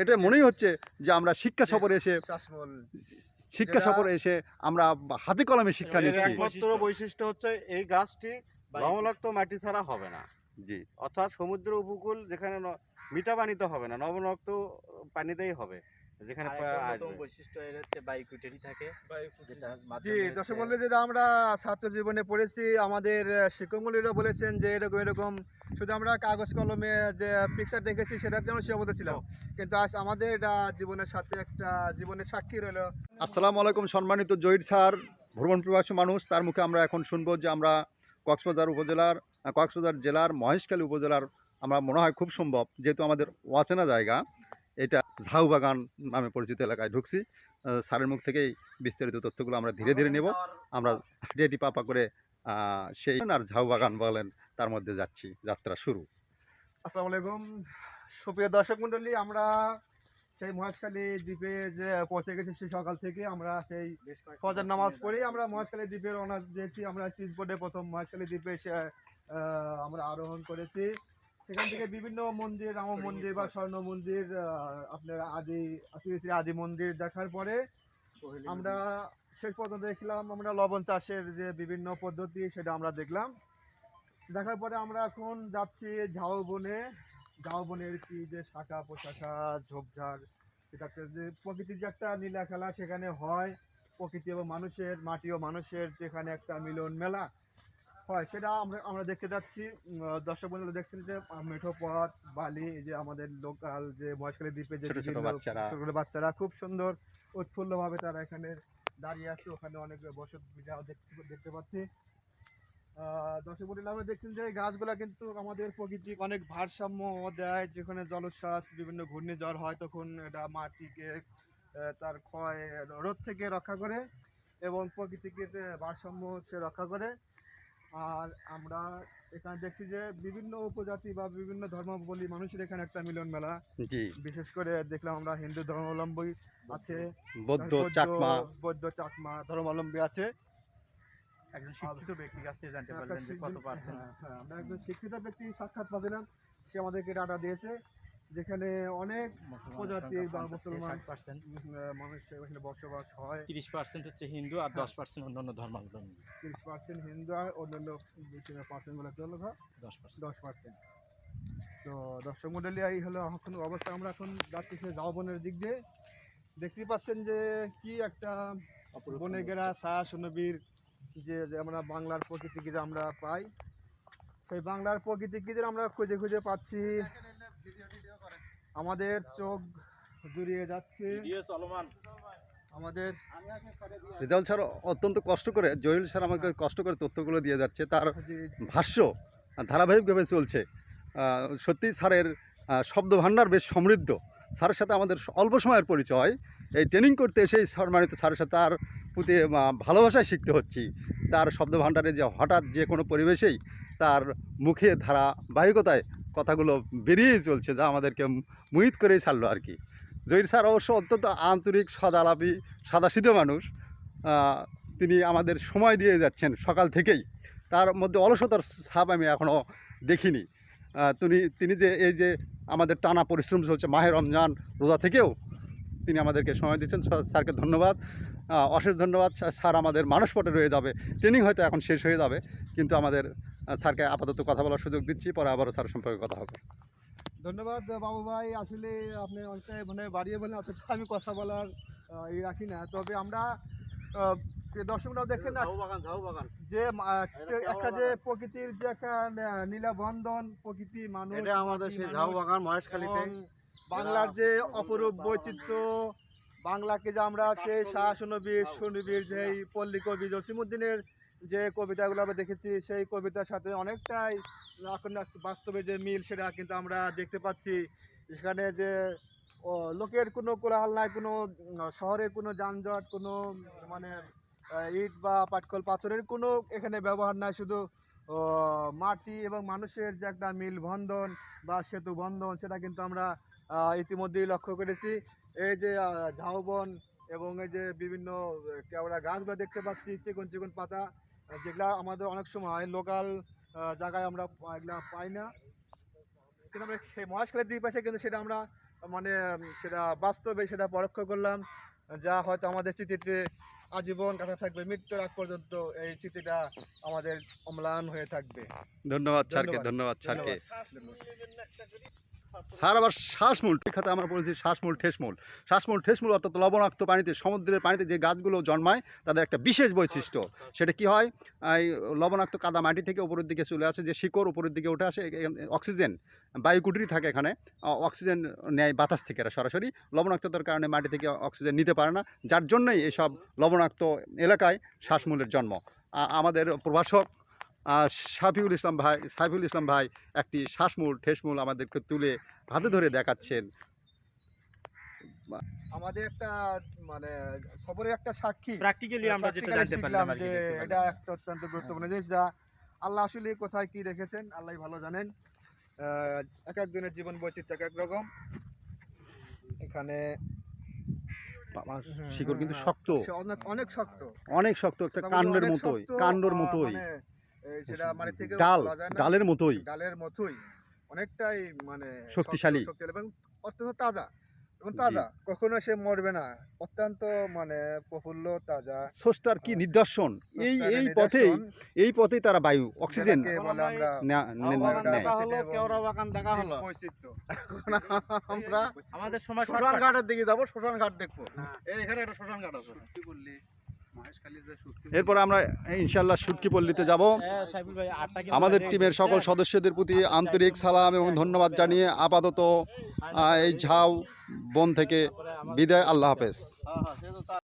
এটা মনেই হচ্ছে যে আমরা শিক্ষা সফরে এসে শিক্ষা সফরে এসে আমরা হাতে কলমে শিক্ষা নিচ্ছি। একমাত্র বৈশিষ্ট্য। হচ্ছে এই গাছটি লবণাক্ত মাটি ছাড়া হবে না। জি। অর্থাৎ সমুদ্র উপকূল যেখানে ন- মিঠা পানিতে হবে না লবণাক্ত পানিতেই হবে। যেখানে পা- আরেকটা অন্যতম আসবে। বৈশিষ্ট্য এর হচ্ছে বায়ুকুটেরি। থাকে জি দর্শক যেটা আমরা ছাত্র জীবনে পড়েছি আমাদের শিক্ষকমূলীরা বলেছেন যে এরকম এরকম শুধু আমরা কাগজ কলমে যে পিকচার দেখেছি সেটাতে আমরা সীমাবদ্ধ ছিলাম কিন্তু আজ আমাদের এটা জীবনের সাথে একটা জীবনের সাক্ষী রইল। আসসালামু আলাইকুম সম্মানিত জহির স্যার ভ্রমণ প্রবাসী মানুষ। তার মুখে আমরা এখন শুনব যে আমরা কক্সবাজার উপজেলার কক্সবাজার জেলার মহেশখালী উপজেলার আমরা মনে হয় খুব সম্ভব যেহেতু আমাদের অচেনা জায়গা। এটা ঝাউ বাগান নামে পরিচিত এলাকায় ঢুকছি। আহ, স্যারের মুখ থেকেই বিস্তারিত তথ্যগুলো আমরা ধীরে ধীরে নেব। আমরা রেডি পাপা করে সেই আর ঝাউ বাগান বলেন তার মধ্যে যাচ্ছি যাত্রা শুরু। আসসালামু আলাইকুম। সুপ্রিয় দর্শক মণ্ডলী আমরা সেই মহেশখালী দ্বীপে যে পৌঁছে গেছি সেই সকাল থেকে আমরা সেই ফজর নামাজ পড়ে আমরা মহেশখালী দ্বীপে রওনা দিয়েছি। আমরা সিজ বোর্ডে প্রথম মহেশখালী দ্বীপে আমরা আরোহণ করেছি। সেখান থেকে বিভিন্ন মন্দির রাম মন্দির বা স্বর্ণ মন্দির আপনার আদি শ্রী শ্রী আদি মন্দির দেখার পরে আমরা শেষ পর্যন্ত দেখলাম আমরা লবণ চাষের যে বিভিন্ন পদ্ধতি সেটা আমরা দেখলাম। দেখার পরে আমরা এখন যাচ্ছি ঝাউ বনে ঝাউ বনের কি যে শাখা পোশাখা ঝোপঝাড় সেটাতে যে প্রকৃতির যে একটা নীলা খেলা সেখানে হয়। প্রকৃতি এবং মানুষের মাটি ও মানুষের যেখানে একটা মিলন মেলা। হয় সেটা আমরা আমরা দেখতে যাচ্ছি। দর্শক বন্ধুরা দেখছেন যে মেঠো পথ বালি এই যে আমাদের লোকাল যে মহেশখালী দ্বীপে যে ছোট ছোট বাচ্চারা। ছোট ছোট বাচ্চারা খুব সুন্দর উৎফুল্লভাবে তারা এখানে দাঁড়িয়ে আছে। ওখানে অনেক বসত দেখতে পাচ্ছি। দর্শক বন্ধুরা আমরা দেখছেন যে গাছগুলা কিন্তু আমাদের প্রকৃতি অনেক ভারসাম্য দেয়। যেখানে জলোচ্ছ্বাস বিভিন্ন ঘূর্ণিঝড় হয় তখন এটা মাটিকে তার ক্ষয় রোদ থেকে রক্ষা করে এবং প্রকৃতিকে ভারসাম্য হচ্ছে রক্ষা করে। আর আমরা এখানে দেখছি যে বিভিন্ন উপজাতি বা বিভিন্ন ধর্মাবলী মানুষের এখানে একটা মিলন মেলা। জি। বিশেষ করে দেখলাম আমরা হিন্দু ধর্মাবলম্বী আছে বৌদ্ধ চাকমা। বৌদ্ধ চাকমা ধর্মাবলম্বী আছে। একজন শিক্ষিত ব্যক্তির কাছ থেকে জানতে পারলেন যে কত পার্সেন্ট হ্যাঁ, হ্যাঁ, আমরা একজন শিক্ষিত ব্যক্তি সাক্ষাৎ পাচ্ছিলাম সে আমাদেরকে ডাটা দিয়েছে। যেখানে অনেক প্রজাতির বা মুসলমান মানুষ এখানে বসবাস হয়। তিরিশ পার্সেন্ট হচ্ছে হিন্দু আর দশ পার্সেন্ট অন্যান্য ধর্মাবলম্বী। তিরিশ পার্সেন্ট হিন্দু আর অন্যান্য পার্সেন্টগুলো হলো দশ পার্সেন্ট দশ পার্সেন্ট তো দর্শক মন্ডলী এই হলো এখন অবস্থা। আমরা এখন যাচ্ছি সে জাওবনের দিক দিয়ে। দেখতেই পাচ্ছেন যে কি একটা বনে গেরা ছায়া সুনবীর যে যে আমরা বাংলার প্রকৃতিকে যে আমরা পাই। সেই বাংলার প্রকৃতিকে যে আমরা খুঁজে খুঁজে পাচ্ছি। আমাদের চোখ জুড়িয়ে যাচ্ছে। আমাদের রেজাউল স্যার অত্যন্ত কষ্ট করে জহিল স্যার আমাকে কষ্ট করে তথ্যগুলো দিয়ে যাচ্ছে। তার ভাষ্য ধারাবাহিকভাবে চলছে। সত্যি স্যারের আহ, শব্দ ভাণ্ডার বেশ সমৃদ্ধ। স্যারের সাথে আমাদের অল্প সময়ের পরিচয়। এই ট্রেনিং করতে এসেই সম্মানিত স্যারের সাথে তার প্রতি ভালোবাসায় শিখতে হচ্ছি। তার শব্দ ভাণ্ডারে যে হঠাৎ যে কোনো পরিবেশেই তার মুখে ধারাবাহিকতায় কথাগুলো বেরিয়েই চলছে, যা আমাদেরকে মুহিত করেই ছাড়লো আর কি। জহির স্যার অবশ্য অত্যন্ত আন্তরিক, সদালাপি, সাদাসিধে মানুষ। তিনি আমাদের সময় দিয়ে যাচ্ছেন সকাল থেকেই। তার মধ্যে অলসতার ছাপ আমি এখনও দেখিনি। তিনি তিনি যে এই যে আমাদের টানা পরিশ্রম চলছে মাহের রমজান রোজা থেকেও, তিনি আমাদেরকে সময় দিচ্ছেন। স্যারকে ধন্যবাদ। অশেষ ধন্যবাদ। স্যার- আমাদের মানসপটে রয়ে যাবে। ট্রেনিং হয়তো এখন শেষ হয়ে যাবে, কিন্তু আমাদের স্যারকে আপাতত কথা বলার সুযোগ দিচ্ছি পরে আবারও স্যার সম্পর্কে কথা হবে। ধন্যবাদ বাবু ভাই। আসলে আপনি অনেকটা মানে বাড়িয়ে বলেন অতটা আমি কথা বলার ই রাখি না। তবে আমরা দর্শকরাও দেখেন না ঝাউ বাগান যে একটা যে প্রকৃতির যে একটা নীলাবন্ধন প্রকৃতি মানুষ আমাদের সেই ঝাউ বাগান মহেশখালীতে। বাংলার যে অপরূপ বৈচিত্র্য বাংলাকে যে আমরা সেই শাসনবীর সুনবীর সুনবীর যে পল্লী কবি জসিমুদ্দিনের যে কবিতাগুলো আমরা দেখেছি, সেই কবিতার সাথে অনেকটাই এখন বাস্তবে যে মিল সেটা কিন্তু আমরা দেখতে পাচ্ছি। সেখানে যে লোকের কোনো কোলাহল নাই, কোনো শহরের কোনো যানজট, কোনো মানে ইট বা পাটকল পাথরের কোনো এখানে ব্যবহার নাই, শুধু মাটি এবং মানুষের যে একটা মিল বন্ধন বা সেতু বন্ধন, সেটা কিন্তু আমরা ইতিমধ্যেই লক্ষ্য করেছি। এই যে ঝাউবন এবং এই যে বিভিন্ন কেওড়া গাছগুলো দেখতে পাচ্ছি, চিকন চিকন পাতা। যেগুলা আমাদের অনেক সময় লোকাল জায়গায় আমরা এগুলা পাই না কিন্তু আমরা সেই মহেশখালীর দ্বীপ আছে কিন্তু সেটা আমরা মানে সেটা বাস্তবে সেটা পরোক্ষ করলাম যা হয়তো আমাদের স্মৃতিতে আজীবন কাটা থাকবে মৃত্যুর আগ পর্যন্ত এই স্মৃতিটা আমাদের অম্লান হয়ে থাকবে ধন্যবাদ স্যারকে ধন্যবাদ। স্যারকে। স্যার, আবার শ্বাসমূল। খাতে আমরা বলেছি শ্বাসমূল, ঠেসমূল। শ্বাসমূল, ঠেসমূল অর্থাৎ লবণাক্ত পানিতে, সমুদ্রের পানিতে যে গাছগুলো জন্মায়, তাদের একটা বিশেষ বৈশিষ্ট্য। সেটা কি হয়? এই লবণাক্ত কাদা মাটি থেকে উপরের দিকে চলে আসে, যে শিকড় উপরের দিকে উঠে আসে অক্সিজেন বায়ুকুটিরি থাকে এখানে। অক্সিজেন নেয় বাতাস থেকে এরা সরাসরি। লবণাক্ততার কারণে মাটি থেকে অক্সিজেন নিতে পারে না, যার জন্যই এসব লবণাক্ত এলাকায় শ্বাসমূলের জন্ম। আমাদের প্রভাষক সাফিউল ইসলাম ভাই সাইফুল ইসলাম ভাই একটি শ্বাসমূল ঠেসমূল আমাদেরকে তুলে হাতে ধরে দেখাচ্ছেন। আমাদের একটা মানে সবরের একটা সাক্ষী। প্র্যাকটিক্যালি আমরা যেটা জানতে পারলাম যে এটা একটা অত্যন্ত গুরুত্বপূর্ণ জিনিস যা আল্লাহ আসলে কোথায় কি রেখেছেন আল্লাহ ভালো জানেন। আহ, এক একজনের জীবন বৈচিত্র্য এক এক রকম। এখানে শিকড় কিন্তু শক্ত। অনেক অনেক শক্ত। অনেক শক্ত একটা কাণ্ডের মতোই কাণ্ডর মতোই। মানে, সেটা মানে থেকে ডাল বলা যায় না, ডালের মতোই। ডালের মতোই। অনেকটাই মানে শক্তিশালী। শক্তিশালী এবং অত্যন্ত তাজা এবং তাজা। কখনো সে মরবে না অত্যন্ত মানে প্রফুল্ল তাজা। স্রষ্টার কি নিদর্শন? এই এই পথেই এই পথেই তারা বায়ু অক্সিজেন আমরা আমাদের সময় শ্মশান ঘাটের দিকে যাব শ্মশান ঘাট দেখব। এখানে একটা শ্মশান ঘাট আছে। এরপর আমরা ইনশাল্লাহ সুটকি পল্লীতে যাব। আমাদের টিমের সকল সদস্যদের প্রতি আন্তরিক সালাম এবং ধন্যবাদ জানিয়ে আপাতত এই ঝাউ বন থেকে বিদায়। আল্লাহ হাফেজ।